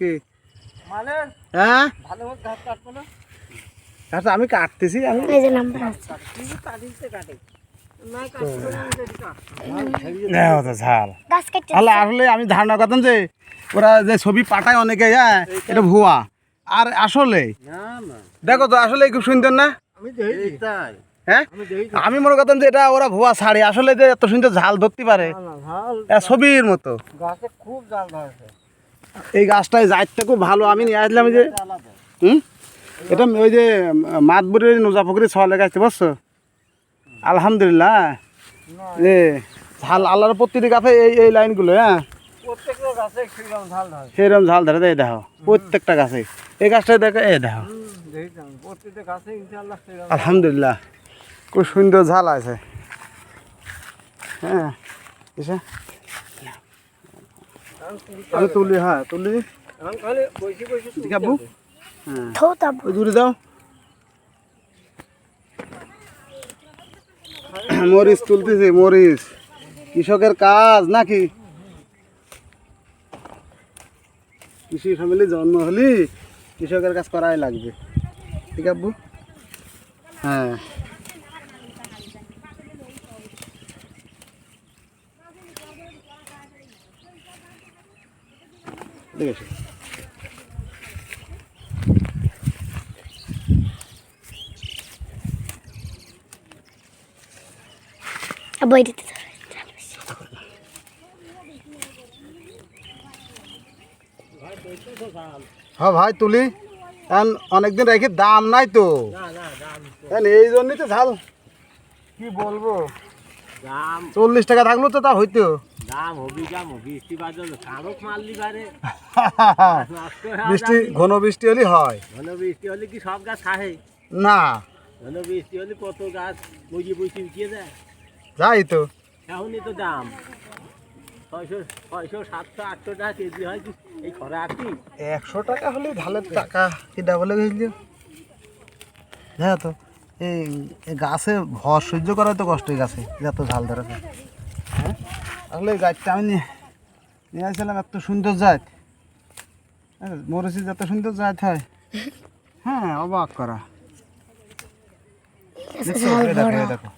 কি? হ্যাঁ? আচ্ছা আমি কাটতেছি আমি এই যে নাম্বার আছে। ওটা ঝাল। গাছ কেটে তাহলে আসলে আমি ধারণা করতাম যে ওরা যে ছবি পাঠায় অনেকে হ্যাঁ এটা ভুয়া। আর আসলে দেখো তো আসলে খুব সুন্দর না? হ্যাঁ? আমি মনে করতাম যে এটা ওরা ভুয়া ছাড়ে আসলে যে এত সুন্দর ঝাল ধরতে পারে এ ছবির মতো। খুব ধরেছে। এই গাছটায় জাতটা খুব ভালো। আমি নিয়ে আসলাম যে হুম? এটা ওই যে মাতবুরের নোজা পুকুরে ছলে গাছতে বুঝছ? আলহামদুলিল্লাহ। যে ঝাল আল্লাহর প্রতিটি গাছে এই এই লাইনগুলো হ্যাঁ? সেরকম ঝাল ধরে। ঝাল দেখো প্রত্যেকটা গাছে। এই গাছটায় দেখো এই দেখো। আলহামদুলিল্লাহ। খুব সুন্দর ঝাল আছে। হ্যাঁ এসে। আমি তুলি হ্যাঁ তুলি। আব্বু। হ্যাঁ। দূরে দাও। মরিচ তুলতেছে মরিচ। কৃষকের কাজ নাকি? কৃষি ফ্যামিলি জন্ম হলি কৃষকের কাজ করাই লাগবে। ঠিক আব্বু? হ্যাঁ। ঠিক আছে হ্যাঁ ভাই তুলি। অনেকদিন রেখে দাম নাই তো। এই জন্যই তো ঝাল। কি বলব? চল্লিশ টাকা থাকল তো তা হইতো। দাম হবি বৃষ্টি বাদল কারক মারলি পারে নষ্ট বৃষ্টি ঘন বৃষ্টি হলে হয়। ঘন বৃষ্টি হলে কি সব গাছ খাহে? না। ঘন বৃষ্টি হলে কত গাছ বুঝিয়ে বুঝিয়ে বিকিয়ে দেয়? যাই তো। এখনই তো দাম। ছয়শো ছয়শো সাতশো আটশো টাকা কেজি হয় কি? এই খরা আটটি একশো টাকা হলে ঝালের টাকা। কি ডাবলে গেছিল হ্যাঁ তো এই গাছে ভর সহ্য করা তো কষ্ট গাছে। যত ঝাল হ্যাঁ আসলে গাছটা আমি নিয়ে আসছিলাম এত সুন্দর জাত। হ্যাঁ, মরিচি যত সুন্দর জাত হয়। হ্যাঁ অবাক করা। দেখো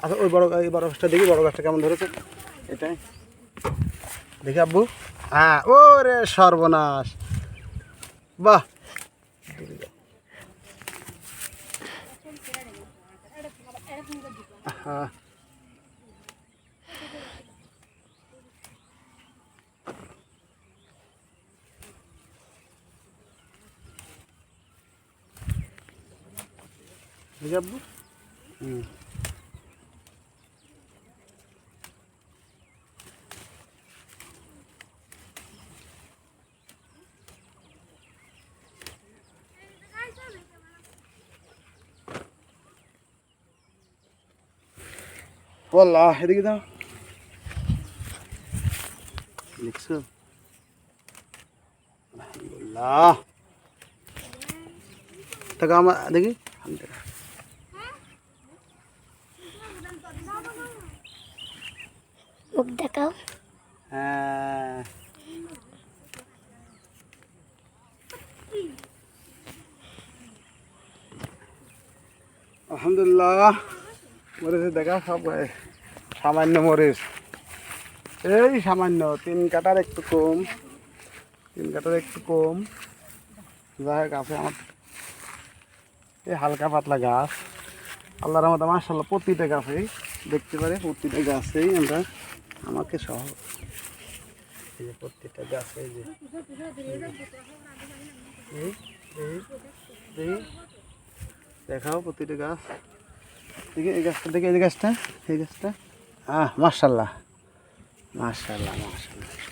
আচ্ছা ওই বড় এই বড় গাছটা দেখি বড় গাছটা কেমন ধরেছে? এটাই। দেখি আব্বু। হ্যাঁ ও রে সর্বনাশ। বাহ! হ্যাঁ দেখি আব্বু হুম বল্লা এদিকে দাও দেখছ তাকে আমার দেখি। মুখ দেখাও হ্যাঁ আলহামদুলিল্লাহ মরিচ দেখা সব সামান্য মরিচ। এই সামান্য, তিন কাটার একটু কম, তিন কাটার একটু কম। যাই হোক, আছে আমার এই হালকা পাতলা গাছ। আল্লাহর মতো মাসাল্লাহ প্রতিটা গাছেই দেখতে পারে, প্রতিটা গাছেই আমরা আমাকে সহ এই যে প্রত্যেকটা গাছ যে দেখাও প্রতিটা গাছ। দেখি এই গাছটা দেখি এই গাছটা এই গাছটা। আহ মার্শাল্লাহ মার্শাল্লাহ মার্শাল্লাহ